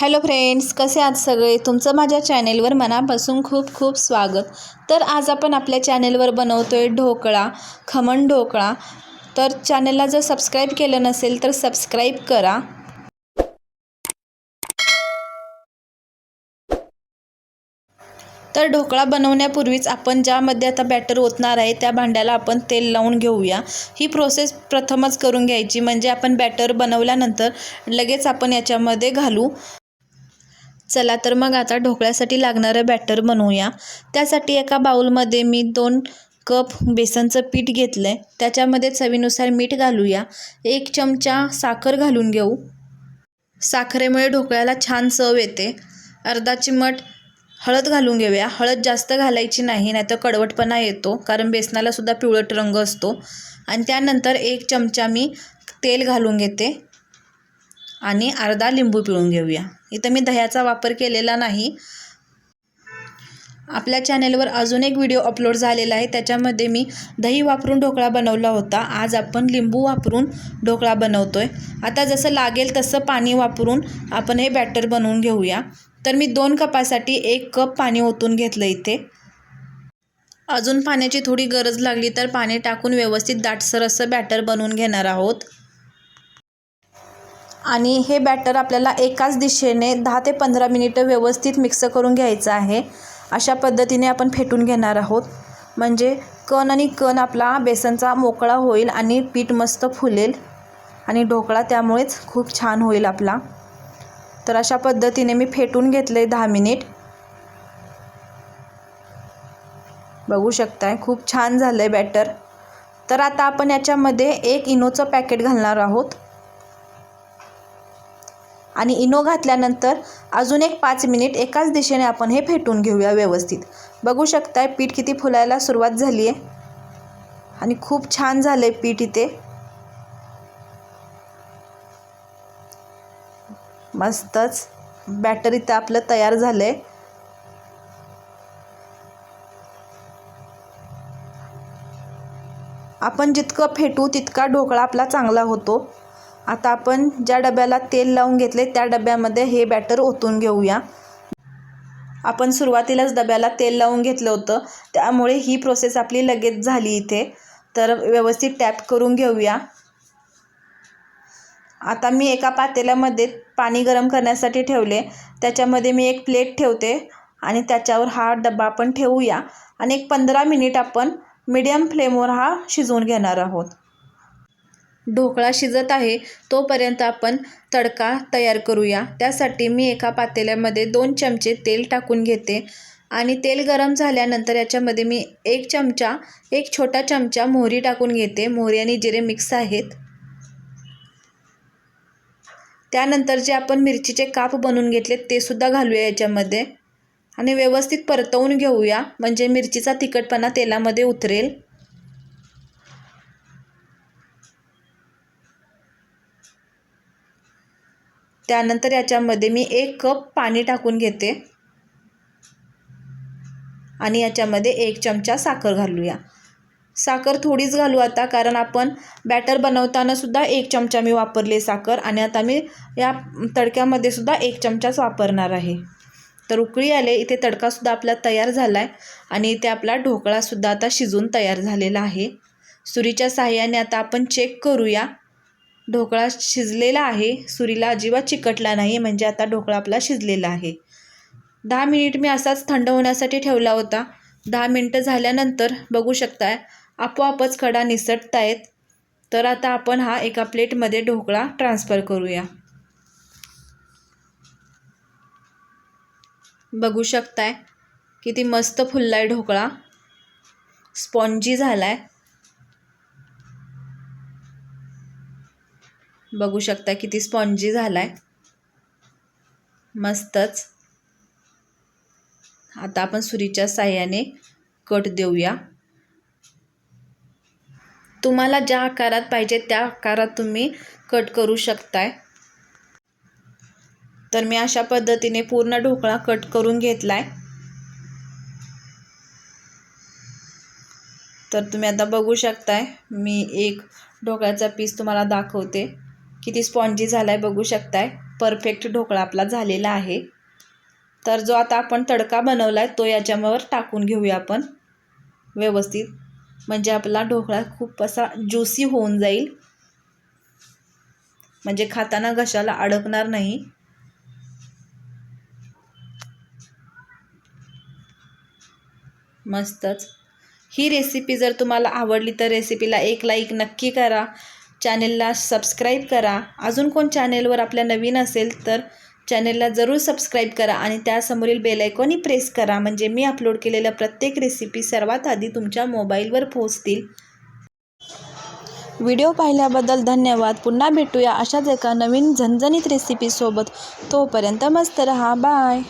Hello friends कसे आहात सगळे? तुमचं माझ्या चॅनेलवर मनापासून खूप खूप स्वागत. तर आज आपण आपल्या चॅनेलवर बनवतो आहे ढोकळा खमण ढोकळा. तर चॅनेलला जर सबस्क्राईब केलं नसेल तर सबस्क्राईब करा. तर ढोकळा बनवण्यापूर्वीच आपण ज्यामध्ये आता बॅटर ओतणार आहे त्या भांड्याला आपण तेल लावून घेऊया. ही प्रोसेस प्रथमच करून घ्यायची. म्हणजे आपण बॅटर बनवल्यानंतर लगेच आपण याच्यामध्ये घालू. चला तर मग आता ढोकळ्यासाठी लागणारं बॅटर बनवूया. त्यासाठी एका बाऊलमध्ये मी दोन कप बेसनचं पीठ घेतलं आहे त्याच्यामध्ये चवीनुसार मीठ घालूया. एक चमचा साखर घालून घेऊ. साखरेमुळे ढोकळ्याला छान चव येते. अर्धा चिमट हळद घालून घेऊया. हळद जास्त घालायची नाही नाहीतर कडवटपणा येतो कारण बेसनालासुद्धा पिवळट रंग असतो. आणि त्यानंतर एक चमचा मी तेल घालून घेते. आणि अर्धा लिंबू पिळून घेऊया. इथं मी दह्याचा वापर केलेला नाही. आपल्या चॅनेलवर अजून एक व्हिडिओ अपलोड झालेला आहे. त्याच्यामध्ये मी दही वापरून ढोकळा बनवला होता. आज आपण लिंबू वापरून ढोकळा बनवतो आहे आता जसं लागेल तसं पाणी वापरून आपण हे बॅटर बनवून घेऊया. तर मी दोन कपासाठी एक कप पाणी ओतून घेतलं इथे. अजून पाण्याची थोडी गरज लागली तर पाणी टाकून व्यवस्थित दाटसर असं बॅटर बनवून घेणार आहोत. आणि हे बॅटर आपल्याला एकाच दिशेने दहा ते पंधरा मिनिटं व्यवस्थित मिक्स करून घ्यायचं आहे. अशा पद्धतीने आपण फेटून घेणार आहोत. म्हणजे कण आणि कण आपला बेसनचा मोकळा होईल आणि पीठ मस्त फुलेल. आणि ढोकळा त्यामुळेच खूप छान होईल आपला. तर अशा पद्धतीने मी फेटून घेतले दहा मिनिट. बघू शकताय खूप छान झालं आहे बॅटर तर आता आपण याच्यामध्ये एक इनोचं पॅकेट घालणार आहोत. आणि इनो घातल्यानंतर अजून एक पाच मिनिट एकाच दिशेने आपण हे फेटून घेऊया व्यवस्थित. बघू शकताय पीठ किती फुलायला सुरुवात झाली आहे. आणि खूप छान झालं आहे पीठ इथे. मस्तच बॅटर इथं आपलं तयार झालं आहे आपण जितकं फेटू तितका ढोकळा आपला चांगला होतो. आता आपण ज्या डब्याला तेल लावून घेतले त्या डब्यामध्ये हे बॅटर ओतून घेऊया. आपण सुरुवातीलाच डब्याला तेल लावून घेतलं होतं. त्यामुळे ही प्रोसेस आपली लगेच झाली इथे. तर व्यवस्थित टॅप करून घेऊया. आता मी एका पातेल्यामध्ये पाणी गरम करण्यासाठी ठेवले. त्याच्यामध्ये मी एक प्लेट ठेवते आणि त्याच्यावर हा डबा आपण ठेवूया. आणि एक पंधरा मिनिट आपण मीडियम फ्लेमवर हा शिजवून घेणार आहोत. ढोकळा शिजत आहे तोपर्यंत आपण तडका तयार करूया. त्यासाठी मी एका पातेल्यामध्ये दोन चमचे तेल टाकून घेते आणि तेल गरम झाल्यानंतर याच्यामध्ये मी एक चमचा एक छोटा चमचा मोहरी टाकून घेते. मोहरी आणि जिरे मिक्स आहेत. त्यानंतर जे आपण मिरचीचे काप बनवून घेतले ते सुद्धा घालूया याच्यामध्ये आणि व्यवस्थित परतवून घेऊया. म्हणजे मिरचीचा तिखटपणा तेलामध्ये उतरेल. त्यानंतर याच्यामध्ये मी एक कप पाणी टाकून घेते. आणि याच्यामध्ये एक चमचा साखर घालूया. साखर थोडीच घालू आता कारण आपण बॅटर बनवताना सुद्धा एक चमचा मी वापरले साखर आणि आता मी या तडक्यामध्ये सुद्धा एक चमचाच वापरणार आहे. तर उकळी आले इथे तडकासुद्धा आपला तयार झाला आहे आणि इथे आपला ढोकळासुद्धा आता शिजून तयार झालेला आहे. सुरीच्या साह्याने आता आपण चेक करूया. ढोकळा शिजलेला आहे. सुरीला अजिबात चिकटला नाही म्हणजे आता ढोकळा आपला शिजलेला आहे. दहा मिनिट मी असाच थंड होण्यासाठी ठेवला होता. दहा मिनटं झाल्यानंतर बघू शकताय आपोआपच खडा निसटतायत. आहेत तर आता आपण हा एका प्लेटमध्ये ढोकळा ट्रान्सफर करूया. बघू शकताय किती मस्त फुलला आहे ढोकळा. स्पॉन्जी झाला आहे बघू शकता किती स्पॉन्जी झाला आहे मस्तच. आता आपण सुरीच्या साह्याने कट देऊया. तुम्हाला ज्या आकारात पाहिजे त्या आकारात तुम्ही कट करू शकताय. तर मी अशा पद्धतीने पूर्ण ढोकळा कट करून घेतला आहे तर तुम्ही आता बघू शकताय मी एक ढोकळ्याचा पीस तुम्हाला दाखवते. किती स्पॉन्जी झाला आहे बघू शकताय. परफेक्ट ढोकळा आपला झालेला आहे. तर जो आता आपण तडका बनवला आहे तो याच्यावर टाकून घेऊया आपण. व्यवस्थित. म्हणजे आपला ढोकळा खूप असा ज्युसी होऊन जाईल. म्हणजे खाताना घशाला अडकणार नाही. मस्तच. ही रेसिपी जर तुम्हाला आवडली तर रेसिपीला एक लाईक नक्की करा. चॅनेलला सबस्क्राईब करा. अजून कोण चॅनेलवर आपल्या नवीन असेल तर चॅनेलला जरूर सबस्क्राईब करा आणि त्यासमोरील बेलायकॉनही प्रेस करा. म्हणजे मी अपलोड केलेल्या प्रत्येक रेसिपी सर्वात आधी तुमच्या मोबाईलवर पोहोचतील. व्हिडिओ पाहिल्याबद्दल धन्यवाद. पुन्हा भेटूया अशाच एका नवीन झणझणीत रेसिपीसोबत तोपर्यंत मस्त रहा. बाय